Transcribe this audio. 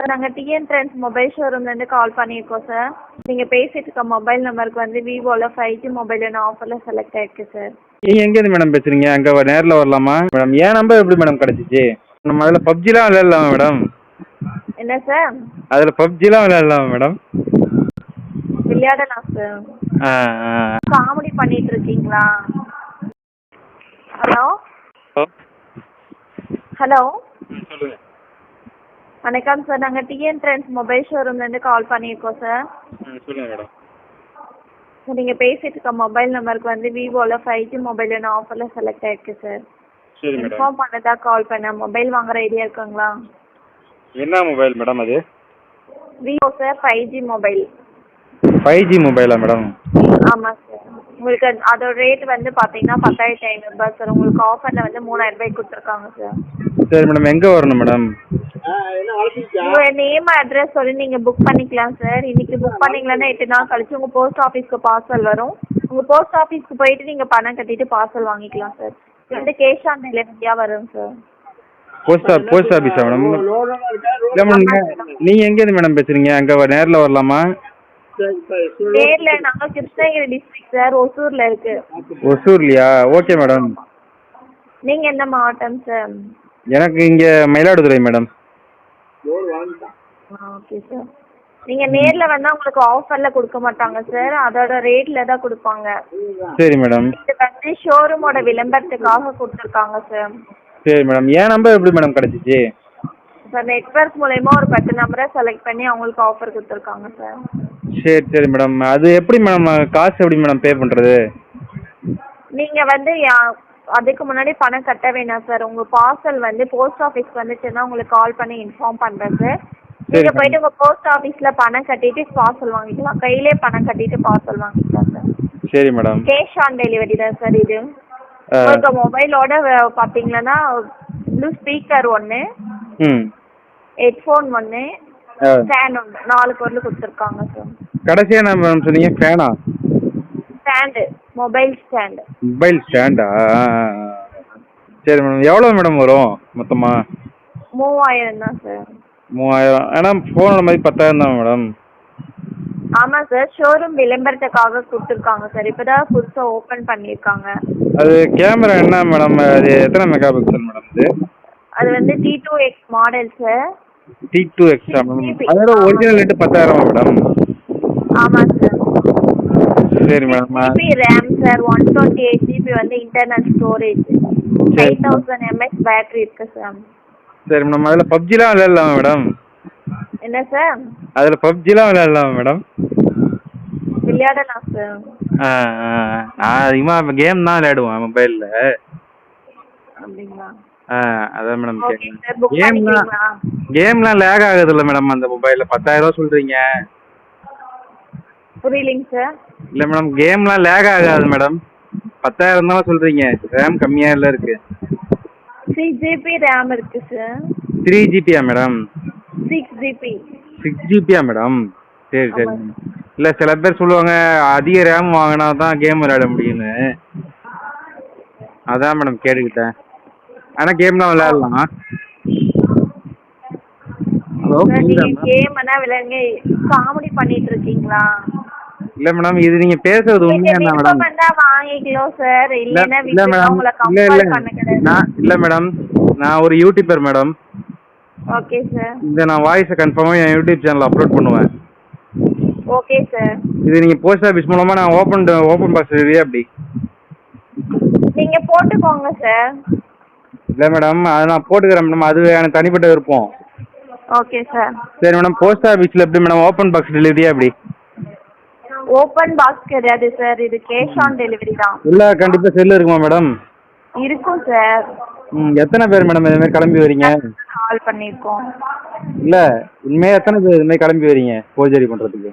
Sir நாங்கள் TN trends mobile ஷோரூம்லேருந்து call பண்ணியிருக்கோம் சார் நீங்கள் பேசிட்டு இருக்க மொபைல் நம்பருக்கு வந்து விவோவில் ஃபைவ் ஜி மொபைல் ஒன்று ஆஃபரில் செலக்ட் ஆயிருக்கு சார் நீங்கள் எங்கேருந்து மேடம் பேசுகிறீங்க அங்கே நேரில் வரலாமா? மேடம் என் நம்பர் எப்படி மேடம் கிடச்சிச்சு? நம்ம அதில் பப்ஜிலாம் விளையாடலாமா மேடம் என்ன சார் அதில் பப்ஜிலாம் விளையாடலாமா மேடம் விளையாடலாம் சார் ஆ ஆ. காமெடி பண்ணிட்டு இருக்கீங்களா? ஹலோ? ஹலோ ஹலோ சொல்லுங்கள் வணக்கம் சார். நாங்கள் டிஎன் ட்ரெண்ட்ஸ் மொபைல் ஷோரூம்லேருந்து கால் பண்ணியிருக்கோம் சார். ம் சொல்லுங்கள் மேடம் சார் நீங்கள் பேசிட்டு இருக்க மொபைல் நம்பருக்கு வந்து விவோவில் ஃபைவ் ஜி மொபைல் ஒன்று ஆஃபரில் செலக்ட் ஆயிருக்கு சார். சரி மேடம் இன்ஃபார்ம் பண்ணதா கால் பண்ணேன். மொபைல் வாங்குற ஐடியா இருக்குங்களா? என்ன மொபைல் மேடம் அது? Vivo sir five G mobile five G மொபைலா madam ஆமாம் சார். உங்களுக்கு அது- அதோட ரேட் வந்து பார்த்தீங்கன்னா பத்தாயிரத்தி ஐநூறுபா சார். உங்களுக்கு ஆஃபரில் வந்து மூணாயிரம் ரூபாய்க்கு கொடுத்துருக்காங்க சார். சரி மேடம் எங்கே வரணும் மேடம் உங்கள் நேம் அட்ரஸ் சொல்லி நீங்கள் புக் பண்ணிக்கலாம் சார் இன்னைக்கு புக் பண்ணீங்கன்னா எட்டு நாள் கழிச்சு உங்கள் போஸ்ட் ஆஃபீஸ்க்கு பார்சல் வரும். உங்கள் போஸ்ட் ஆஃபீஸ்க்கு போயிட்டு நீங்கள் பணம் கட்டிட்டு பார்சல் வாங்கிக்கலாம் சார் வந்து கேஷ் ஆன் டெலிவரியாக வரும் சார் போஸ்ட் போஸ்ட் ஆஃபீஸா மேடம் இல்லை மேடம் நீங்கள் எங்கேருந்து மேடம் பேசுகிறீங்க அங்கே நேரில் வரலாமா? நேரில் நாங்கள் கிருஷ்ணகிரி டிஸ்ட்ரிக்ட் சார் ஒசூரில் இருக்கு. ஒசூர்லையா? ஓகே மேடம் நீங்கள் எந்த மாவட்டம் சார் எனக்கு இங்கே மயிலாடுதுறை மேடம் ஓகே சார் நீங்கள் நேரில் வந்தால் உங்களுக்கு ஆஃபரில் கொடுக்க மாட்டாங்க சார் அதோட ரேட்டில் தான் கொடுப்பாங்க. சரி மேடம் இது வந்து ஷோரூமோட விளம்பரத்துக்காக கொடுத்துருக்காங்க சார் சரி மேடம் என் நம்பர் எப்படி மேடம் கிடச்சிச்சு? சார் நெட்ஒர்க் மூலயமா ஒரு பத்து நம்பரை செலக்ட் பண்ணி அவங்களுக்கு ஆஃபர் கொடுத்துருக்காங்க சார் சரி சரி மேடம் அது எப்படி மேடம் காசு எப்படி மேடம் பே பண்ணுறது நீங்கள் வந்து யா- அதுக்கு முன்னாடி பணம் கட்ட வேணாம் சார் உங்கள் பார்சல் வந்து போஸ்ட் ஆஃபீஸ்க்கு வந்துச்சுன்னா உங்களுக்கு கால் பண்ணி இன்ஃபார்ம் பண்ணுறேன் சார் madam. போயிட்டு உங்கள் போஸ்ட் ஆஃபீஸில் பணம் கட்டிட்டு பார்சல் வாங்கிக்கலாம் கையிலே பணம் கட்டிட்டு பார்சல் வாங்கிக்கலாம் சார் சரி மேடம் கேஷ் ஆன் டெலிவரி தான் சார் இது. உங்களுக்கு மொபைலோட பார்த்தீங்கன்னா ப்ளூ ஸ்பீக்கர் ஒன்று ம். ஹெட்ஃபோன் ஆ. ஸ்டாண்ட் ஒன்று நாலு பொருள் கொடுத்துருக்காங்க சார் கடைசியாக என்ன மேடம் சொன்னீங்க? ஃபேனா ஸ்டாண்டு மொபைல் ஸ்டாண்டு மொபைல் ஸ்டாண்டா சரி மேடம் எவ்வளோ மேடம் வரும் மொத்தமாக மூவாயிரம் தான் சார் மூவாயிரம். ஆனால் ஃபோனோட மாதிரி பத்தாயிரம் தான் மேடம் ஆமாம் சார் ஷோரூம் விளம்பரத்துக்காக கொடுத்துருக்காங்க சார் இப்போ தான் புதுசாக ஓப்பன் பண்ணியிருக்காங்க. அது கேமரா என்ன மேடம் அது எத்தனை மெகா பிக்சல் மேடம் இது? அது வந்து T two X model sir T two GB. அதோட ஒரிஜினல் ரேட்டு பத்தாயிரமா மேடம் ஆமாம் சார் சரி madam GB RAM sir one twenty eight GB வந்து internal storage five thousand mAh battery இருக்கு சார் சரி மேடம் அதில் பப்ஜிலாம் விளையாடலாமா மேடம் என்ன சார் அதில் பப்ஜிலாம் விளையாடலாமா மேடம் விளையாடலாம் சார் ஆ ஆ. நான் அதிகமாக கேம் தான் விளையாடுவேன் மொபைலில் அப்படிங்களா? ஆ அதான் மேடம் கேட்குறேன் கேம்லாம் லேக் ஆகுதுல்ல மேடம் அந்த மொபைலில் பத்தாயிரரூவா சொல்கிறீங்க புரியலைங்க சார் இல்லை மேடம் கேம்லாம் லேக் ஆகாது மேடம் பத்தாயிரம் தானே சொல்கிறீங்க ரேம் கம்மியாக இல்லை இருக்குது சிக்ஸ் ஜிபி ரேம் இருக்கு சார் த்ரீ ஜிபியா மேடம் சிக்ஸ் ஜிபி சிக்ஸ் ஜிபியா மேடம் சரி சரி. இல்லை சில பேர் சொல்லுவாங்க அதிக ரேம் வாங்கினா தான் கேம் விளையாட முடியும்னு. அதான் மேடம் கேட்டுக்கிட்டேன். ஆனால் கேம்லாம் விளையாடலாம். ஹலோ கேம் என்ன விளையாடுங்க. காமெடி பண்ணிட்டு இருக்கீங்களா? இல்லை மேடம் இது நீங்கள் பேசுறது நீங்க உண்மையா தான் மேடம் வாங்கிக்கலாம் சார் இல்லை மேடம் இல்லை இல்லை. நான் இல்லை மேடம் நான் ஒரு யூடியூபர் மேடம் ஓகே சார் இந்த நான் வாய்ஸை கன்ஃபார்மாக என் யூடியூப் சேனலில் அப்லோட் பண்ணுவேன். ஓகே சார் இது நீங்கள் போஸ்ட் ஆஃபீஸ் மூலமாக நான் ஓப்பன் ஓப்பன் பாக்ஸ் டெலிவரியா அப்படி? நீங்க போட்டுக்கோங்க சார் இல்லை மேடம் அது நான் போட்டுக்கிறேன் மேடம் அது எனக்கு தனிப்பட்ட விருப்பம். ஓகே சார் சரி மேடம் போஸ்ட் ஆஃபீஸில் எப்படி மேடம் ஓப்பன் பாக்ஸ் டெலிவரியா அப்படி? ஓப்பன் பாக்ஸ் கிடையாது சார் இது கேஷ் ஆன் டெலிவரி தான். இல்லை கண்டிப்பாக செல்லு இருக்குமா மேடம் இருக்கும் சார் ம் எத்தனை பேர் மேடம் இதுமாதிரி கிளம்பி வரீங்க? கால் பண்ணியிருக்கோம் இல்லை இனிமேல் எத்தனை பேர் இதுமாதிரி கிளம்பி வரீங்க? ஃபோர்ஜரி பண்ணுறதுக்கு